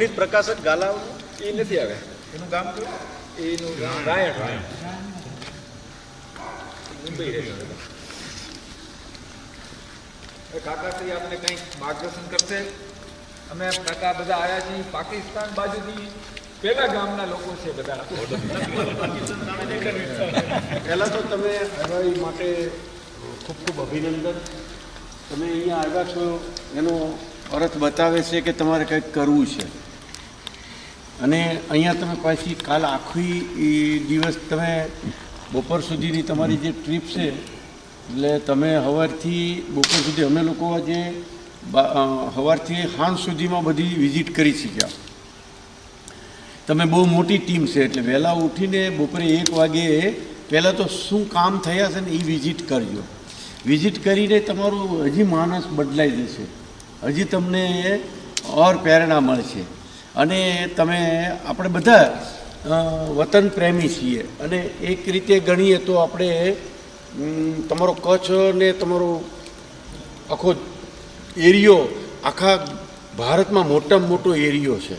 નવનીત પ્રકાશક ગાલા એ નથી આવે. એનું ગામ કયું? એનું ગામ રાયણ મુંબઈ રહે. કાકાશ્રી આપણે કંઈક માર્ગદર્શન કરશે? અમે કાકા બધા આવ્યા છીએ પાકિસ્તાન બાજુથી. પેલા ગામના લોકો છે બધા. પહેલાં તો તમે આવ્યા માટે ખૂબ ખૂબ અભિનંદન. તમે અહીંયા આવ્યા છો એનો અર્થ બતાવે છે કે તમારે કંઈક કરવું છે. અને અહીંયા તમે પાછી કાલ આખી દિવસ તમે બપોર સુધીની તમારી જે ટ્રીપ છે, એટલે તમે સવારથી બપોર સુધી અમે લોકો આજે સવારથી સાંજ સુધીમાં બધી વિઝિટ કરી શક્યા. તમે બહુ મોટી ટીમ છે, એટલે વહેલા ઉઠીને બપોરે એક વાગે પહેલાં તો શું કામ થયા છે ને એ વિઝિટ કરજો. વિઝિટ કરીને તમારું હજી માણસ બદલાઈ જશે. હજી તમને ઓર પ્રેરણા મળશે. અને તમે, આપણે બધા વતન પ્રેમી છીએ. અને એક રીતે ગણીએ તો આપણે તમારો કચ્છ ને તમારો આખો એરિયો, આખા ભારતમાં મોટામાં મોટો એરિયો છે.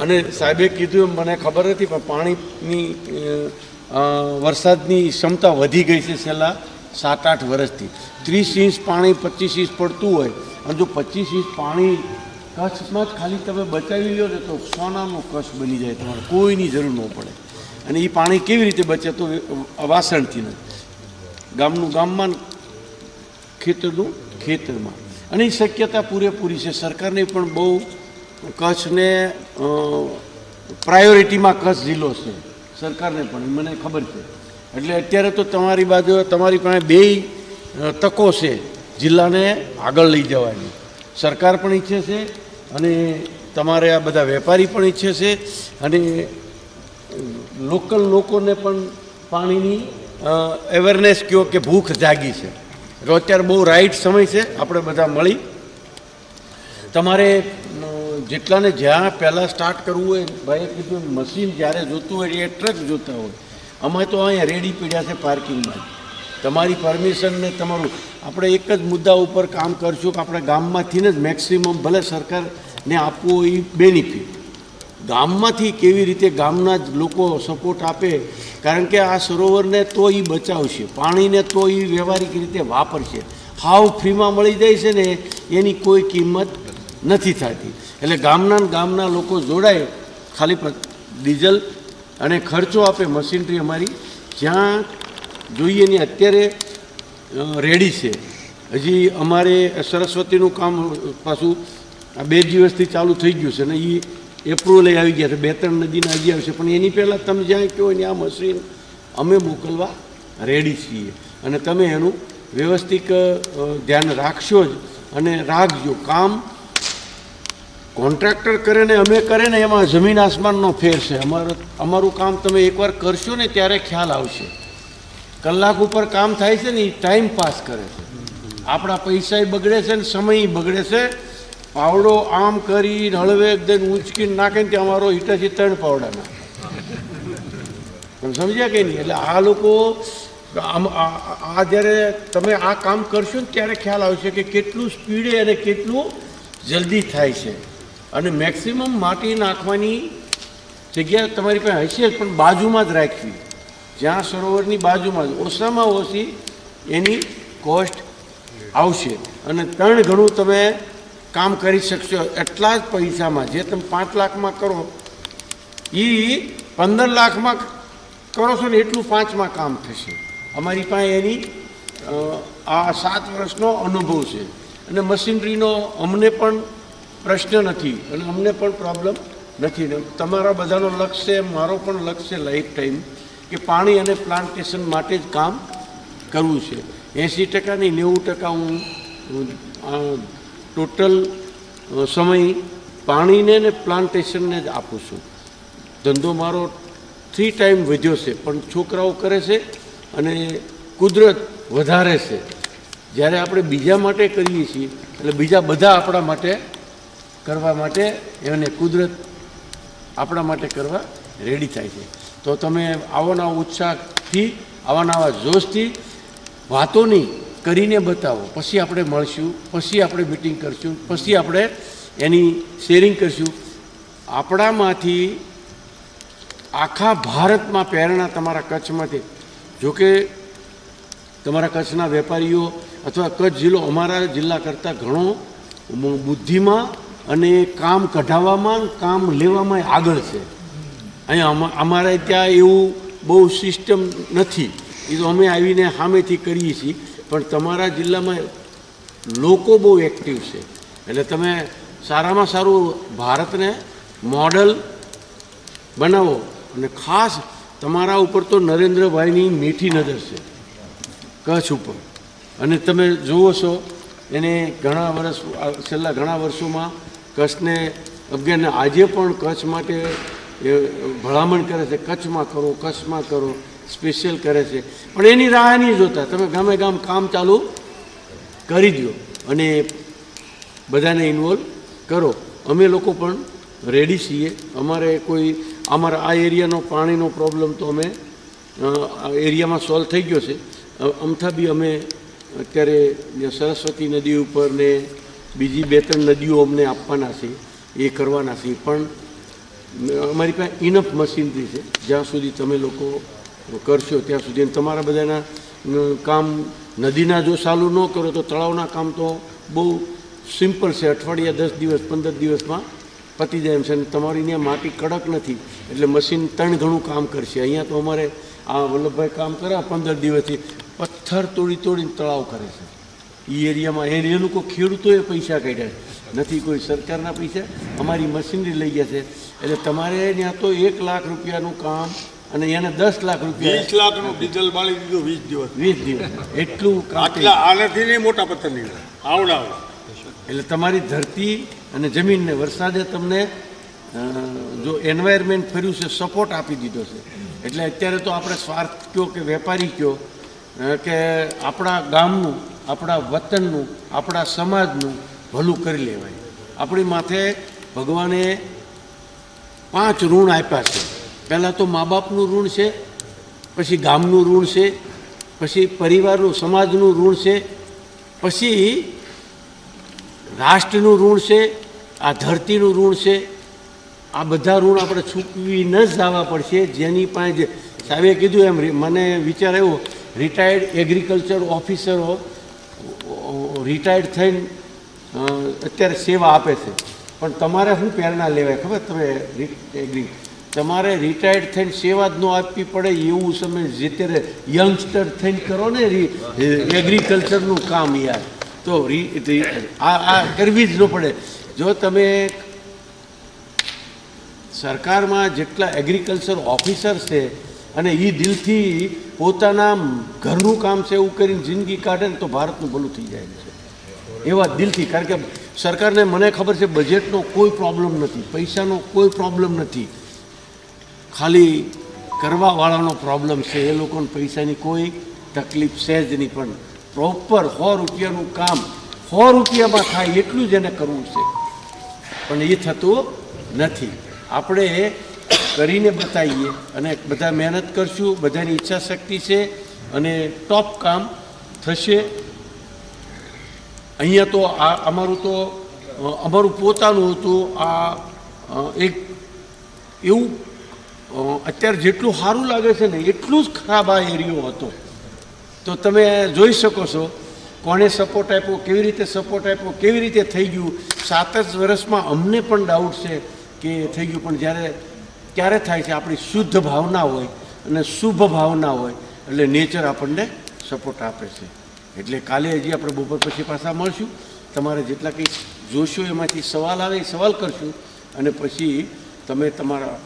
અને સાહેબે કીધું એમ, મને ખબર નથી, પણ પાણીની વરસાદની ક્ષમતા વધી ગઈ છે છેલ્લા સાત આઠ વર્ષથી. ત્રીસ ઇંચ પાણી પચીસ ઇંચ પડતું હોય. અને જો પચીસ ઇંચ પાણી કચ્છમાં જ ખાલી તમે બચાવી લો ને તો સોનાનો કચ્છ બની જાય તમારે. કોઈની જરૂર ન પડે. અને એ પાણી કેવી રીતે બચે તો વાસણથી નથી ગામનું ગામમાં ખેતરનું ખેતરમાં. અને એ શક્યતા પૂરેપૂરી છે. સરકારને પણ બહુ કચ્છને પ્રાયોરિટીમાં કચ્છ જિલ્લો છે. સરકારને પણ મને ખબર છે. એટલે અત્યારે તો તમારી બાજુ, તમારી પાસે બે તકો છે. જિલ્લાને આગળ લઈ જવાની. સરકાર પણ ઈચ્છે છે અને તમારે આ બધા વેપારી પણ ઈચ્છે છે અને લોકલ લોકોને પણ પાણીની અવેરનેસ કયો કે ભૂખ જાગી છે. એટલે અત્યારે બહુ રાઈટ સમય છે, આપણે બધા મળી. તમારે જેટલાને જ્યાં પહેલાં સ્ટાર્ટ કરવું હોય, ભાઈએ કીધું મશીન જ્યારે જોતું હોય, એ ટ્રક જોતા હોય. અમે તો અહીંયા રેડી પીડ્યા છે પાર્કિંગમાં તમારી પરમિશન ને તમારું આપણે એક જ મુદ્દા ઉપર કામ કરશું કે આપણે ગામમાંથી જ મેક્સિમમ ભલે સરકારને આપવું એ બેનિફિટ ગામમાંથી કેવી રીતે ગામના જ લોકો સપોર્ટ આપે? કારણ કે આ સરોવરને તો એ બચાવશે, પાણીને તો એ વ્યવહારિક રીતે વાપરશે. હાવ ફ્રીમાં મળી જાય છે ને, એની કોઈ કિંમત નથી થતી. એટલે ગામના ગામના લોકો જોડાય, ખાલી ડીઝલ અને ખર્ચો આપે, મશીનરી અમારી. જ્યાં જોઈએ ને અત્યારે રેડી છે. હજી અમારે સરસ્વતીનું કામ પાછું આ બે દિવસથી ચાલુ થઈ ગયું છે ને એ એપ્રુવલ આવી ગયા છે. બે ત્રણ નદીના હજી આવશે. પણ એની પહેલાં તમે જ્યાં કહો ને આ મશીન અમે મોકલવા રેડી છીએ. અને તમે એનું વ્યવસ્થિત ધ્યાન રાખશો જ અને રાખજો. કામ કોન્ટ્રાક્ટર કરે ને અમે કરે ને એમાં જમીન આસમાનનો ફેર છે. અમારું અમારું કામ તમે એકવાર કરશો ને ત્યારે ખ્યાલ આવશે. કલાક ઉપર કામ થાય છે ને એ ટાઈમ પાસ કરે છે. આપણા પૈસા બગડે છે ને, સમય બગડે છે. પાવડો આમ કરી હળવે એકદમ ઊંચકીને નાખે ને ત્યાં અમારો હિટાથી ત્રણ પાવડા નાખે. સમજ્યા કે નહીં? એટલે આ લોકો, આમ, આ જ્યારે તમે આ કામ કરશો ને, ત્યારે ખ્યાલ આવશે કે કેટલું સ્પીડે અને કેટલું જલ્દી થાય છે. અને મેક્સિમમ માટી નાખવાની જગ્યા તમારી પાસે હશે પણ બાજુમાં જ રાખવી. જ્યાં સરોવરની બાજુમાં જ ઓછામાં ઓછી એની કોસ્ટ આવશે. અને ત્રણ ગણું તમે કામ કરી શકશો એટલા જ પૈસામાં. જે તમે પાંચ લાખમાં કરો એ પંદર લાખમાં કરો છો ને એટલું પાંચમાં કામ થશે. અમારી પાસે એની આ સાત વર્ષનો અનુભવ છે. અને મશીનરીનો અમને પણ પ્રશ્ન નથી. અને અમને પણ પ્રોબ્લેમ નથી. તમારા બધાનો લક્ષ્ય મારો પણ લક્ષ્ય લાઈફ ટાઈમ કે પાણી અને પ્લાન્ટેશન માટે જ કામ કરવું છે. એંસી ટકા નહીં નેવું ટકા હું ટોટલ સમય પાણીને ને પ્લાન્ટેશનને જ આપું છું. ધંધો મારો થ્રી ટાઈમ વધ્યો છે, પણ છોકરાઓ કરે છે અને કુદરત વધારે છે. જ્યારે આપણે બીજા માટે કરીએ છીએ, એટલે બીજા બધા આપણા માટે કરવા માટે એને કુદરત આપણા માટે કરવા રેડી થાય છે. તો તમે આવોના ઉત્સાહથી આવાનાવા જોશથી વાતોની કરીને બતાવો. પછી આપણે મળશું, પછી આપણે મિટિંગ કરશું, પછી આપણે એની શેરિંગ કરશું. આપણામાંથી આખા ભારતમાં પ્રેરણા તમારા કચ્છમાંથી. જોકે તમારા કચ્છના વેપારીઓ અથવા કચ્છ જિલ્લો અમારા જિલ્લા કરતાં ઘણો બુદ્ધિમાં અને કામ કઢાવવામાં, કામ લેવામાં આગળ છે. અહીંયા અમારે ત્યાં એવું બહુ સિસ્ટમ નથી. એ તો અમે આવીને સામેથી કરીએ છીએ, પણ તમારા જિલ્લામાં લોકો બહુ એક્ટિવ છે. એટલે તમે સારામાં સારું ભારતને મોડલ બનાવો અને ખાસ તમારા ઉપર તો નરેન્દ્રભાઈની મીઠી નજર છે, કચ્છ ઉપર. અને તમે જુઓ છો, એને ઘણા વર્ષ, છેલ્લા ઘણા વર્ષોમાં કચ્છને અગિયારને આજે પણ કચ્છ માટે એ ભલામણ કરે છે, કચ્છમાં કરો કચ્છમાં કરો સ્પેશિયલ કરે છે. પણ એની રાહ નહીં જોતા. તમે ગામે ગામ કામ ચાલુ કરી દો અને બધાને ઇન્વોલ્વ કરો. અમે લોકો પણ રેડી છીએ. અમારે કોઈ, અમારા આ એરિયાનો પાણીનો પ્રોબ્લેમ તો અમે એરિયામાં સોલ્વ થઈ ગયો છે. અમથા બી અમે અત્યારે સરસ્વતી નદી ઉપર ને બીજી બે ત્રણ નદીઓ અમને આપવાના છે, એ કરવાના છે. પણ અમારી પાસે ઇનફ મશીનરી છે. જ્યાં સુધી તમે લોકો કરશો, ત્યાં સુધી. તમારા બધાના કામ, નદીના જો ચાલુ ન કરો, તો તળાવના કામ તો બહુ સિમ્પલ છે. અઠવાડિયા દસ દિવસ, પંદર દિવસમાં પતી જાય એમ છે. અને તમારી ત્યાં માટી કડક નથી. એટલે મશીન ત્રણ ઘણું કામ કરશે. અહીંયા તો અમારે આ વલ્લભભાઈ કામ કર્યા પંદર દિવસથી પથ્થર તોડી તોડીને તળાવ કરે છે. એ એરિયામાં એ લોકો ખેડૂતોએ પૈસા કાઢ્યા છે. નથી કોઈ સરકારના પૈસા. અમારી મશીનરી લઈ ગયા છે. એટલે તમારે ત્યાં તો એક લાખ રૂપિયાનું કામ અને એને દસ લાખ રૂપિયા વીસ લાખનું ડીઝલ બાળી દીધું વીસ દિવસ. વીસ દિવસ. એટલું આટલા આનાથી નહીં મોટા પથ્થર નીકળે. આવડા આવડા. એટલે તમારી ધરતી અને જમીનને વરસાદે તમને જો એન્વાયરમેન્ટ ફર્યું છે સપોર્ટ આપી દીધો છે. એટલે અત્યારે તો આપણે સ્વાર્થ કયો કે વેપારી કયો કે આપણા ગામનું આપણા વતનનું આપણા સમાજનું ભલું કરી લેવાય. આપણી માથે ભગવાને પાંચ ઋણ આપ્યા છે. પહેલાં તો મા બાપનું ઋણ છે, પછી ગામનું ઋણ છે, પછી પરિવારનું, સમાજનું ઋણ છે, પછી રાષ્ટ્રનું ઋણ છે, આ ધરતીનું ઋણ છે. આ બધા ઋણ આપણે ચૂકવી ન જ જવા પડશે. જેની પાસે સાહેબે કીધું એમ મને વિચાર આવ્યો રિટાયર્ડ એગ્રીકલ્ચર ઓફિસરો રિટાયર્ડ થઈને અત્યારે સેવા આપે છે. પણ તમારે શું પ્રેરણા લેવાય? ખબર તમે એગ્રી તમારે રિટાયર્ડ થઈને સેવા જ ન આપવી પડે એવું તમે જે ત્યારે યંગસ્ટર થઈને કરો ને એગ્રીકલ્ચરનું કામ યાર. તો આ આ કરવી જ ન પડે. જો તમે સરકારમાં જેટલા એગ્રીકલ્ચર ઓફિસર છે અને એ દિલથી પોતાના ઘરનું કામ છે એવું કરીને જિંદગી કાઢે ને તો ભારતનું ભલું થઈ જાય છે. એવા દિલથી, કારણ કે સરકારને મને ખબર છે બજેટનો કોઈ પ્રોબ્લેમ નથી, પૈસાનો કોઈ પ્રોબ્લેમ નથી. ખાલી કરવાવાળાનો પ્રોબ્લેમ છે, એ લોકોને પૈસાની કોઈ તકલીફ છે જ નહીં, પણ પ્રોપર સો રૂપિયાનું કામ સો રૂપિયામાં થાય એટલું જ એને કરવું છે. પણ એ થતું નથી. આપણે કરીને બતાવીએ અને બધા મહેનત કરશું, બધાની ઈચ્છા શક્તિ છે અને ટોપ કામ થશે. અહીંયા તો આ અમારું તો અમારું પોતાનું હતું, આ એક એવું અત્યારે જેટલું સારું લાગે છે ને, એટલું જ ખરાબ આ એરિયો હતો. તો તમે જોઈ શકો છો, કોણે સપોર્ટ આપ્યો, કેવી રીતે સપોર્ટ આપ્યો, કેવી રીતે થઈ ગયું. સાત જ વર્ષમાં અમને પણ ડાઉટ છે કે થઈ ગયું, પણ જ્યારે ક્યારે થાય છે, આપણી શુદ્ધ ભાવના હોય અને શુભ ભાવના હોય, એટલે નેચર આપણને સપોર્ટ આપે છે. એટલે કાલે હજી આપણે બપોર પછી પાછા મળશું. તમારે જેટલા કંઈ જોશો, એમાંથી સવાલ આવે સવાલ કરશું. અને પછી તમે તમારા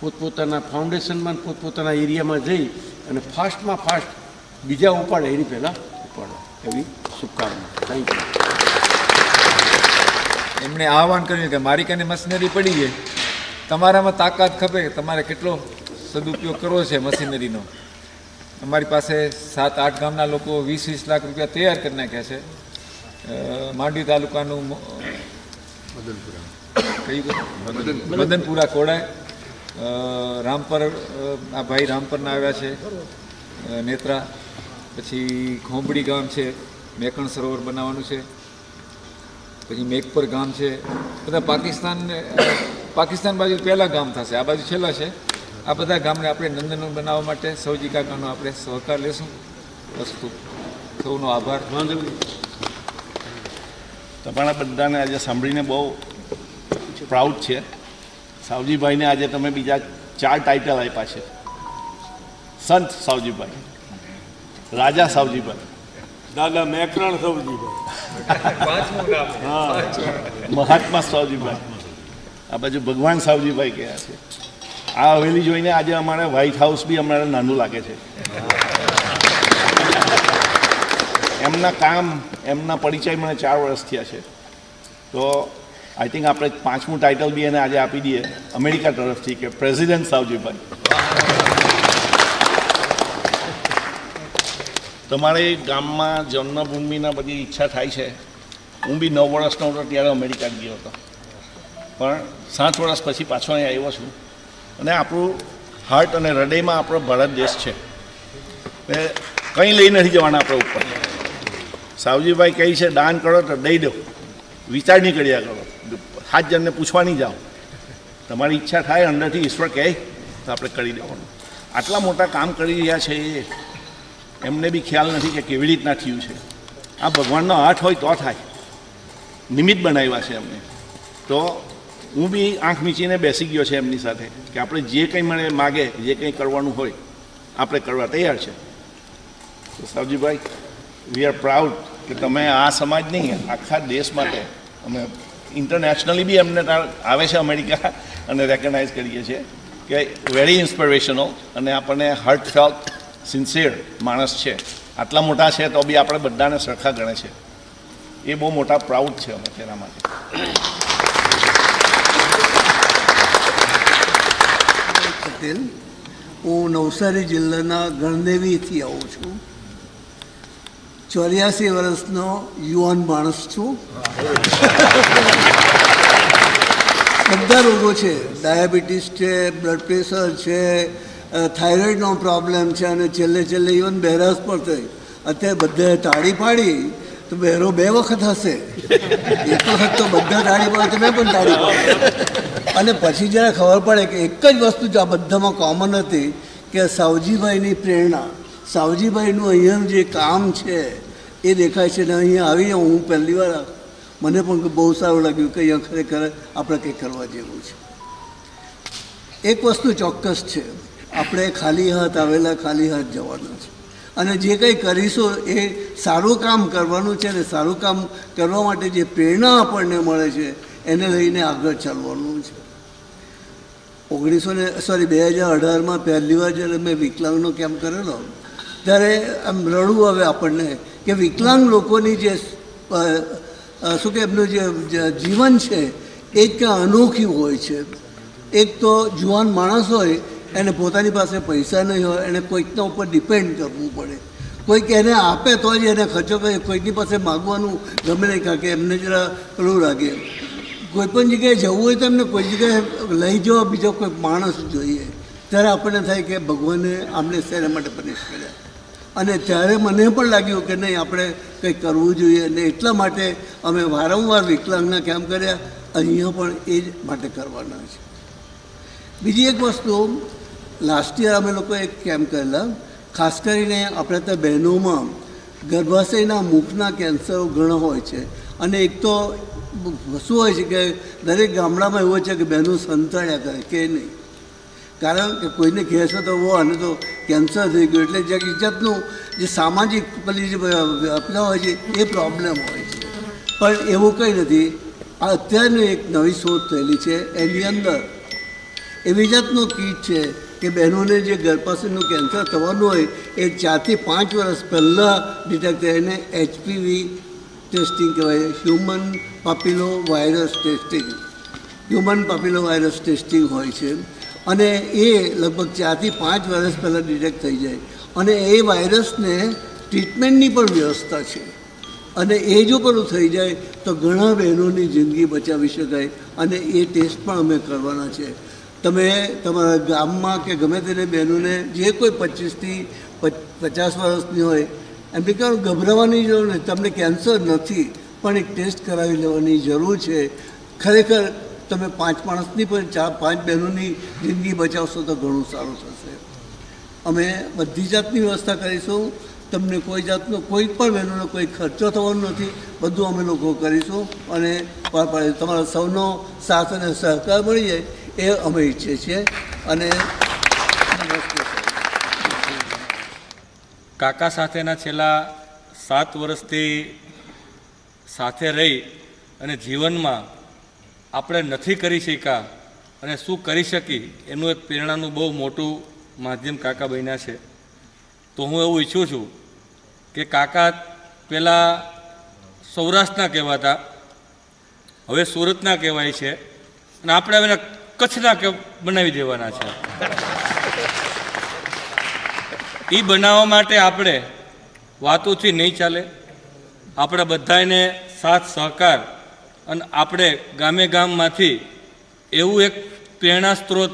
પોતપોતાના ફાઉન્ડેશનમાં પોતપોતાના એરિયામાં જઈ અને ફાસ્ટમાં ફાસ્ટ બીજા ઉપાડે, એની પહેલાં ઉપાડો. એવી શુભકામના. થેન્ક યુ એમણે આહવાન કર્યું કે મારી કને મશીનરી પડી છે. તમારામાં તાકાત ખપે તમારે કેટલો સદુપયોગ કરવો છે મશીનરીનો. અમારી પાસે સાત આઠ ગામના લોકો વીસ વીસ લાખ રૂપિયા તૈયાર કરી નાખ્યા છે. માંડવી તાલુકાનું કયું મદનપુરા. કોડાય. રામપર આ ભાઈ રામપરના આવ્યા છે. નેત્રા. પછી ખોંબડી ગામ છે. મેકણ સરોવર બનાવવાનું છે. પછી મેઘપર ગામ છે. બધા પાકિસ્તાન પાકિસ્તાન બાજુ પહેલાં ગામ થશે. આ બાજુ છેલ્લા છે. આ બધા ગામને આપણે નંદનવન બનાવવા માટે સૌજી કાકાનો આપણે સહકાર લેશું. વસ્તુ. સૌનો આભાર. તમારા બધાને આજે સાંભળીને બહુ પ્રાઉડ છે. સાવજીભાઈને આજે તમે બીજા ચાર ટાઇટલ આપ્યા છે. સંત સાવજીભાઈ. રાજા સાવજીભાઈ. દાદા મેકરણ સાવજીભાઈ. મહાત્મા સાવજીભાઈ. આ બાજુ ભગવાન સાવજીભાઈ કયા છે. આ હવેલી જોઈને આજે અમારે વ્હાઇટ હાઉસ બી અમારે નાનું લાગે છે. એમના કામ, એમના પરિચય મને ચાર વર્ષ થયા છે. તો આઈ થિંક આપણે પાંચમું ટાઇટલ બી એને આજે આપી દઈએ અમેરિકા તરફથી કે પ્રેસિડેન્ટ સાવજીભાઈ. તમારે ગામમાં જન્મભૂમિના બધી ઈચ્છા થાય છે. હું બી નવ વર્ષનો હતો, ત્યારે અમેરિકા ગયો હતો. પણ સાત વર્ષ પછી પાછો અહીં આવ્યો છું. અને આપણું હાર્ટ અને હૃદયમાં આપણો ભારત દેશ છે. એ કંઈ લઈ નથી જવાના આપણે ઉપર. સાવજીભાઈ કહે છે, દાન કરો તો દઈ દો. વિચાર નહીં કર્યા કરો. સાત જણને પૂછવા નહીં જાઓ. તમારી ઈચ્છા થાય, અંદરથી ઈશ્વર કહે, તો આપણે કરી દેવાનું. આટલા મોટા કામ કરી રહ્યા છે એ. એમને બી ખ્યાલ નથી કે કેવી રીતના થયું છે. આ ભગવાનનો હાથ હોય તો થાય. નિમિત્ત બનાવ્યા છે એમને. તો હું બી આંખ મીચીને બેસી ગયો છે એમની સાથે કે આપણે જે કંઈ મને માગે, જે કંઈ કરવાનું હોય, આપણે કરવા તૈયાર છે. તો સાવજીભાઈ વી આર પ્રાઉડ કે તમે આ સમાજ નહીં, આખા દેશ માટે અમે ઇન્ટરનેશનલી બી ત્યાં આવે છે અમેરિકા અને રેકગ્નાઇઝ કરીએ છીએ કે વેરી ઇન્સ્પિરેશનલ અને આપણને હર્ટ ફેલ્ટ સિન્સિયર માણસ છે. આટલા મોટા છે તો બી આપણે બધાને સરખા ગણે છે. એ બહુ મોટા પ્રાઉડ છે અમે તેના માટે. પટેલ હું નવસારી જિલ્લાના ગણદેવીથી આવું છું. ચોર્યાસી વર્ષનો યુવાન માણસ છું. બધા રોગો છે. ડાયાબિટીસ છે, બ્લડ પ્રેશર છે થાઇરોઇડનો પ્રોબ્લેમ છે અને છેલ્લે છેલ્લે ઇવન બહેરાશ પણ થઈ. અત્યારે બધે તાળી પાડી, તો બહેરો બે વખત હશે. એક તો બધા તાળી પાડે મેં પણ તાળી પાડી. અને પછી જ્યારે ખબર પડે કે એક જ વસ્તુ આ બધામાં કોમન હતી કે સાવજીભાઈની પ્રેરણા. સાવજીભાઈનું અહીંયાનું જે કામ છે, એ દેખાય છે ને અહીંયા આવી હું પહેલી વાર મને પણ બહુ સારું લાગ્યું કે અહીંયા ખરેખર આપણે કંઈક કરવા જેવું છે. એક વસ્તુ ચોક્કસ છે, આપણે ખાલી હાથ આવેલા ખાલી હાથ જવાના છે. અને જે કંઈ કરીશું એ સારું કામ કરવાનું છે ને સારું કામ કરવા માટે જે પ્રેરણા આપણને મળે છે, એને લઈને આગળ ચાલવાનું છે. ઓગણીસો ને સોરી બે હજાર અઢારમાં પહેલી વાર જ્યારે મેં વિકલાંગનો કેમ્પ કરેલો, ત્યારે આમ રડવું આવે આપણને કે વિકલાંગ લોકોની જે શું કે એમનું જે જીવન છે, એ જ અનોખી હોય છે. એક તો જુવાન માણસ હોય, એને પોતાની પાસે પૈસા નહીં હોય, એને કોઈકના ઉપર ડિપેન્ડ કરવું પડે. કોઈક એને આપે તો જ એને ખર્ચો કરે, કોઈકની પાસે માગવાનું ગમે નહીં, કારણ કે એમને જરા પેલું લાગે. કોઈ પણ જગ્યાએ જવું હોય તો એમને કોઈ જગ્યાએ લઈ જવા બીજો કોઈ માણસ જોઈએ. ત્યારે આપણને થાય કે ભગવાને આમને શેના માટે પનિશ કર્યા. અને ત્યારે મને પણ લાગ્યું કે નહીં, આપણે કંઈક કરવું જોઈએ અને એટલા માટે અમે વારંવાર વિકલાંગના કેમ્પ કર્યા. અહીંયા પણ એ જ માટે કરવાના છે. બીજી એક વસ્તુ લાસ્ટ યર અમે લોકો એક કેમ્પ કરેલા. ખાસ કરીને આપણે ત્યાં બહેનોમાં ગર્ભાશયના મુખના કેન્સરો ઘણા હોય છે. અને એક તો શું હોય છે કે દરેક ગામડામાં એવું છે કે બહેનો સંતાડ્યા કરે, કે નહીં. કારણ કે કોઈને કહે છે તો વો અને તો કેન્સર થઈ ગયું એટલે જે ઇજ્જતનું જે સામાજિક પેલી જે અપના હોય છે એ પ્રોબ્લેમ હોય છે. પણ એવું કંઈ નથી. આ અત્યારની એક નવી શોધ થયેલી છે એની અંદર. એવી જાતનું કીટ છે કે બહેનોને જે ગર્ભાશયનું કેન્સર થવાનું હોય એ ચારથી પાંચ વર્ષ પહેલાં ડિટેક્ટ થાય એને એચપીવી ટેસ્ટિંગ કહેવાય. Human papilloma virus testing human papilloma virus testing હોય છે. અને એ લગભગ ચારથી પાંચ વર્ષ પહેલાં ડિટેક્ટ થઈ જાય. અને એ વાયરસને ટ્રીટમેન્ટની પણ વ્યવસ્થા છે. અને એ જો પેલું થઈ જાય, તો ઘણા બહેનોની જિંદગી બચાવી શકાય. અને એ ટેસ્ટ પણ અમે કરવાના છે. તમે તમારા ગામમાં કે ગમે તેને બહેનોને જે કોઈ પચીસથી પચાસ વર્ષની હોય એમને કહો ગભરાવાની જરૂર નથી. તમને કેન્સર નથી, પણ એક ટેસ્ટ કરાવી લેવાની જરૂર છે. ખરેખર તમે પાંચ માણસની પણ ચાર, પાંચ બહેનોની જિંદગી બચાવશો તો ઘણું સારું થશે. અમે બધી જાતની વ્યવસ્થા કરીશું. તમને કોઈ જાતનો, કોઈ પણ બહેનોનો કોઈ ખર્ચો થવાનો નથી. બધું અમે લોકો કરીશું અને તમારા સૌનો સાથ અને સહકાર મળી જાય એ અમે ઈચ્છીએ છીએ. અને નમસ્તે કાકા સાથેના છેલ્લા સાત વર્ષથી સાથે રહી અને જીવનમાં આપણે નથી કરી શક્યા અને શું કરી શકી, એનું એક પ્રેરણાનું બહુ મોટું માધ્યમ કાકા બન્યા છે. તો હું એવું ઈચ્છું છું કે કાકા પહેલાં સૌરાષ્ટ્રના કહેવાતા, હવે સુરતના કહેવાય છે અને આપણે હવે કચ્છના બનાવી દેવાના છે. એ બનાવવા માટે આપણે વાતોથી નહીં ચાલે. આપણે બધાને સાથ, સહકાર અને આપણે ગામે ગામમાંથી એવું એક પ્રેરણા સ્ત્રોત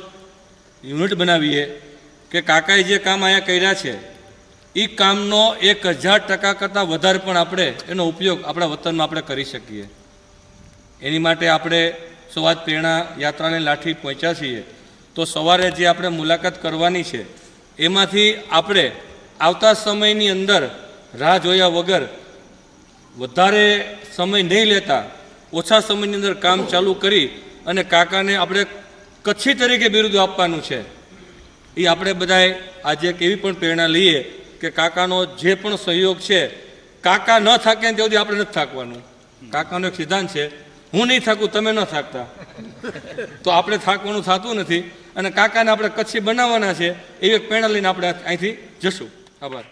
યુનિટ બનાવીએ કે કાકાએ જે કામ અહીંયા કર્યા છે એ કામનો એક હજાર ટકા કરતાં વધારે પણ આપણે એનો ઉપયોગ આપણા વતનમાં આપણે કરી શકીએ. એની માટે આપણે સવાર પ્રેરણા યાત્રાને લાઠી પહોંચ્યા છીએ. તો સવારે જે આપણે મુલાકાત કરવાની છે એમાંથી આપણે આવતા સમયની અંદર રાહ જોયા વગર વધારે સમય નહીં લેતા, ઓછા સમયની અંદર કામ ચાલુ કરી અને કાકાને આપણે કચ્છી તરીકે બિરુદ આપવાનું છે. એ આપણે બધાએ આજે એક એવી પણ પ્રેરણા લઈએ કે કાકાનો જે પણ સહયોગ છે, કાકા ન થાકે ત્યાં સુધી આપણે નથી થાકવાનું. કાકાનો એક સિદ્ધાંત છે, હું નહીં થાકું, તમે ન થાકતા. તો આપણે થાકવાનું થતું નથી. અને કાકાને આપણે કચ્છી બનાવવાના છે એવી એક પ્રેરણા લઈને આપણે અહીંથી જશું. આભાર.